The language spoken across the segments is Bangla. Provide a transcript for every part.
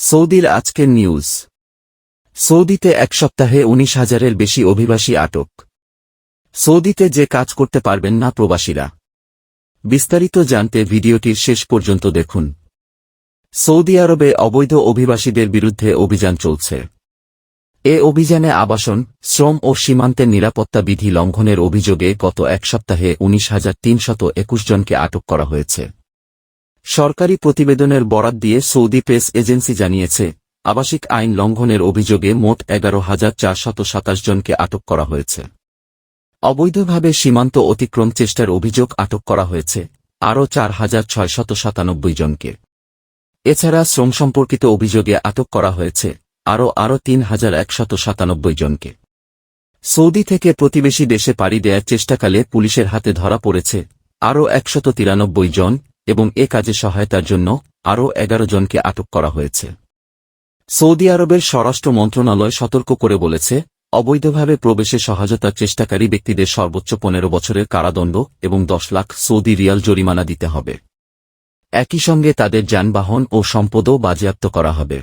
সৌদির আজকের নিউজ। সৌদিতে এক সপ্তাহে উনিশ হাজারের বেশি অভিবাসী আটক। সৌদিতে যে কাজ করতে পারবেন না প্রবাসীরা। বিস্তারিত জানতে ভিডিওটির শেষ পর্যন্ত দেখুন। সৌদি আরবে অবৈধ অভিবাসীদের বিরুদ্ধে অভিযান চলছে। এ অভিযানে আবাসন, শ্রম ও সীমান্তের নিরাপত্তা বিধি লঙ্ঘনের অভিযোগে গত এক সপ্তাহে উনিশ হাজার তিনশত একুশ জনকে আটক করা হয়েছে। সরকারি প্রতিবেদনের বরাত দিয়ে সৌদি প্রেস এজেন্সি জানিয়েছে, আবাসিক আইন লঙ্ঘনের অভিযোগে মোট এগারো হাজার চারশত সাতাশ জনকে আটক করা হয়েছে। অবৈধভাবে সীমান্ত অতিক্রম চেষ্টার অভিযোগ আটক করা হয়েছে, আরও চার হাজার ছয়শত সাতানব্বই জনকে। এছাড়া শ্রম সম্পর্কিত অভিযোগে আটক করা হয়েছে, আরও আরও তিন হাজার একশত সাতানব্বই জনকে। সৌদি থেকে প্রতিবেশী দেশে পাড়ি দেয়ার চেষ্টাকালে পুলিশের হাতে ধরা পড়েছে, আরও একশত তিরানব্বই জন এবং এ কাজে সহায়তার জন্য আরও এগারো জনকে আটক করা হয়েছে। সৌদি আরবের স্বরাষ্ট্র মন্ত্রণালয় সতর্ক করে বলেছে, অবৈধভাবে প্রবেশে সহায়তার চেষ্টাকারী ব্যক্তিদের সর্বোচ্চ পনেরো বছরের কারাদণ্ড এবং দশ লাখ সৌদি রিয়াল জরিমানা দিতে হবে। একই সঙ্গে তাদের যানবাহন ও সম্পদও বাজেয়াপ্ত করা হবে।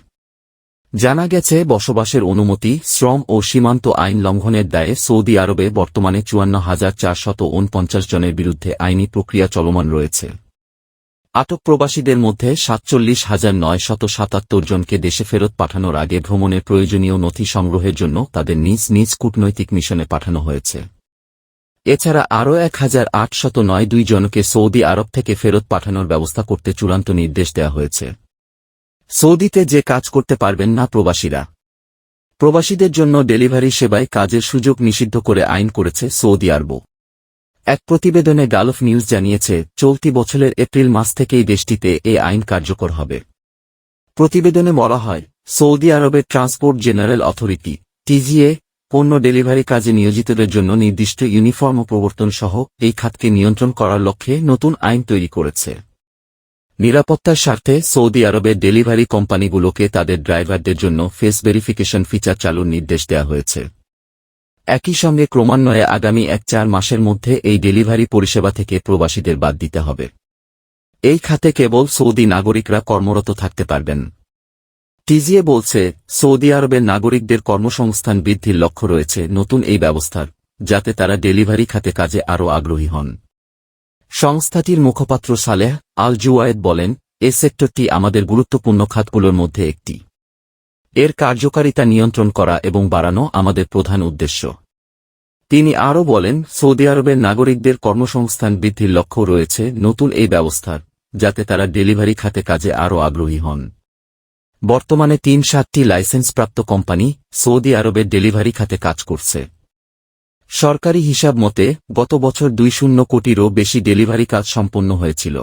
জানা গেছে, বসবাসের অনুমতি, শ্রম ও সীমান্ত আইন লঙ্ঘনের দায়ে সৌদি আরবে বর্তমানে চুয়ান্ন হাজার চারশত জনের বিরুদ্ধে আইনি প্রক্রিয়া চলমান রয়েছে। আটক প্রবাসীদের মধ্যে সাতচল্লিশ হাজার নয় শত সাতাত্তর জনকে দেশে ফেরত পাঠানোর আগে ভ্রমণের প্রয়োজনীয় নথি সংগ্রহের জন্য তাদের নিজ নিজ কূটনৈতিক মিশনে পাঠানো হয়েছে। এছাড়া আরও এক হাজার আটশত নয় দুই জনকে সৌদি আরব থেকে ফেরত পাঠানোর ব্যবস্থা করতে চূড়ান্ত নির্দেশ দেওয়া হয়েছে। সৌদিতে যে কাজ করতে পারবেন না প্রবাসীরা। প্রবাসীদের জন্য ডেলিভারি সেবায় কাজের সুযোগ নিষিদ্ধ করে আইন করেছে সৌদি আরব এক প্রতিবেদনে গালফ নিউজ জানিয়েছে, চলতি বছরের এপ্রিল মাস থেকেই দেশটিতে এ আইন কার্যকর হবে। প্রতিবেদনে বলা হয়, সৌদি আরবের ট্রান্সপোর্ট জেনারেল অথরিটি টিজিএ পণ্য ডেলিভারি কাজে নিয়োজিতদের জন্য নির্দিষ্ট ইউনিফর্ম প্রবর্তন সহ এই খাতকে নিয়ন্ত্রণ করার লক্ষ্যে নতুন আইন তৈরি করেছে। নিরাপত্তার স্বার্থে সৌদি আরবের ডেলিভারি কোম্পানিগুলোকে তাদের ড্রাইভারদের জন্য ফেস ভেরিফিকেশন ফিচার চালুর নির্দেশ দেওয়া হয়েছে। একই সঙ্গে ক্রমান্বয়ে আগামী এক চার মাসের মধ্যে এই ডেলিভারি পরিষেবা থেকে প্রবাসীদের বাদ দিতে হবে। এই খাতে কেবল সৌদি নাগরিকরা কর্মরত থাকতে পারবেন। টিজিএ বলছে, সৌদি আরবের নাগরিকদের কর্মসংস্থান বৃদ্ধির লক্ষ্য রয়েছে নতুন এই ব্যবস্থার, যাতে তারা ডেলিভারি খাতে কাজে আরও আগ্রহী হন। সংস্থাটির মুখপাত্র সালেহ আল জুয়ায়েদ বলেন, এ সেক্টরটি আমাদের গুরুত্বপূর্ণ খাতগুলোর মধ্যে একটি। এর কার্যকারিতা নিয়ন্ত্রণ করা এবং বাড়ানো আমাদের প্রধান উদ্দেশ্য। তিনি আরও বলেন, সৌদি আরবের নাগরিকদের কর্মসংস্থান বৃদ্ধির লক্ষ্য রয়েছে নতুন এই ব্যবস্থার, যাতে তারা ডেলিভারি খাতে কাজে আরও আগ্রহী হন। বর্তমানে তিন সাতটি লাইসেন্সপ্রাপ্ত কোম্পানি সৌদি আরবের ডেলিভারি খাতে কাজ করছে। সরকারি হিসাব মতে, গত বছর দুই শূন্য কোটিরও বেশি ডেলিভারি কাজ সম্পন্ন হয়েছিল।